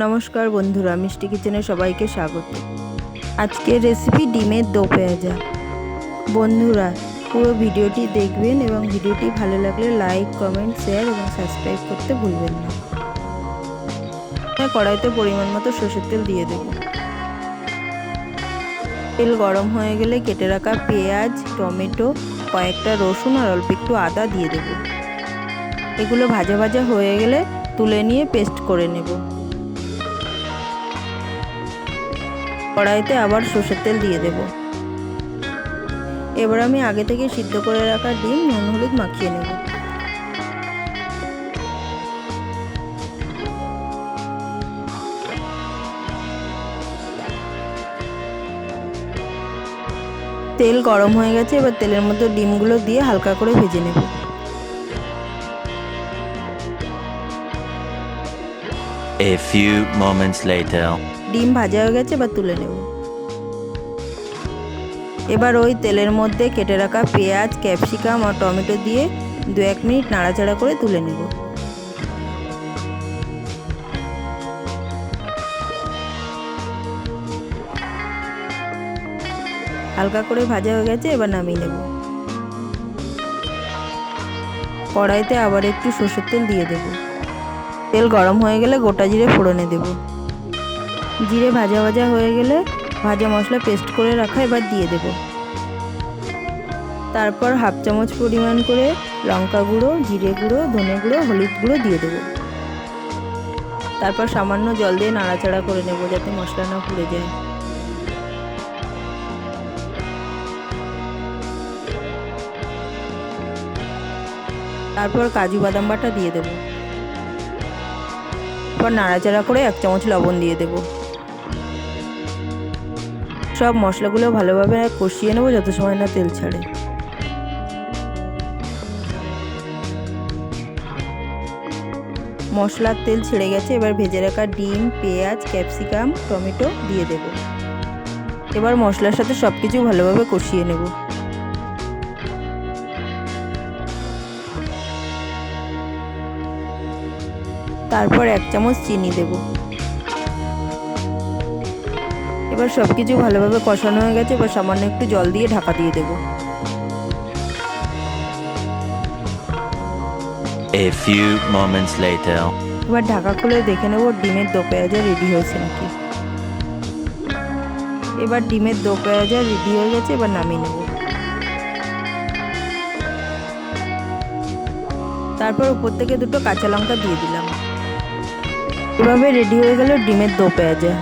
নমস্কার বন্ধুরা, মিষ্টি কিচেনে সবাইকে স্বাগত। আজকের রেসিপি ডিমের দো পেঁয়াজা। বন্ধুরা, পুরো ভিডিওটি দেখবেন এবং ভিডিওটি ভালো লাগলে লাইক কমেন্ট শেয়ার এবং সাবস্ক্রাইব করতে ভুলবেন না। হ্যাঁ কড়াইতে পরিমাণ মতো সর্ষের তেল দিয়ে দেব। তেল গরম হয়ে গেলে কেটে রাখা পেঁয়াজ, টমেটো, কয়েকটা রসুন আর অল্প একটু আদা দিয়ে দেব। এগুলো ভাজা ভাজা হয়ে গেলে তুলে নিয়ে পেস্ট করে নেব। কড়াইতে আবার সর্ষের তেল দিয়ে দেব। এবার আমি আগে থেকে সিদ্ধ করে রাখা ডিম নুন হলুদ মাখিয়ে নেব। তেল গরম হয়ে গেছে, এবার তেলের মধ্যে ডিমগুলো দিয়ে হালকা করে ভেজে নেব। A few moments later. ডিম ভাজা হয়ে গেছে, এবার তুলে নেব। এবার ওই তেলের মধ্যে কেটে রাখা পেঁয়াজ, ক্যাপসিকাম আর টমেটো দিয়ে দু এক মিনিট নাড়াচাড়া করে তুলে নেব। হালকা করে ভাজা হয়ে গেছে, এবার নামিয়ে নেব। কড়াইতে আবার একটু সর্ষের তেল দিয়ে দেব। তেল গরম হয়ে গেলে গোটা জিরে ফোড়নে দেব। জিরে ভাজা ভাজা হয়ে গেলে ভাজা মশলা পেস্ট করে রাখা এবার দিয়ে দেব। তারপর হাফ চামচ পরিমাণ করে লঙ্কা গুঁড়ো, জিরে গুঁড়ো, ধনে গুঁড়ো, হলুদ গুঁড়ো দিয়ে দেবো। তারপর সামান্য জল দিয়ে নাড়াচাড়া করে নেব যাতে মশলা না পুড়ে যায়। তারপর কাজু বাদাম বাটা দিয়ে দেব। তারপর নাড়াচাড়া করে এক চামচ লবণ দিয়ে দেব। সব মশলাগুলো ভালোভাবে কষিয়ে নেব যত সময় না তেল ছাড়ে। মশলার তেল ছেড়ে গেছে, এবার ভেজে রাখা ডিম, পেঁয়াজ, ক্যাপসিকাম, টমেটো দিয়ে দেব। এবার মশলার সাথে সব কিছু ভালোভাবে কষিয়ে নেব। তারপর এক চামচ চিনি দেব। এবার সব কিছু ভালোভাবে কষানো হয়ে গেছে এবার সামান্য একটু জল দিয়ে ঢাকা দিয়ে দেব। A few moments later. এবার ঢাকা খুলে দেখে নেব ডিমের দো পেঁয়াজা রেডি হয়েছে নাকি। এবার ডিমের দো পেঁয়াজা রেডি হয়ে গেছে এবার নামিয়ে নেব। তারপর উপর থেকে দুটো কাঁচা লঙ্কা দিয়ে দিলাম। এভাবে রেডি হয়ে গেল ডিমের দো পেঁয়াজা।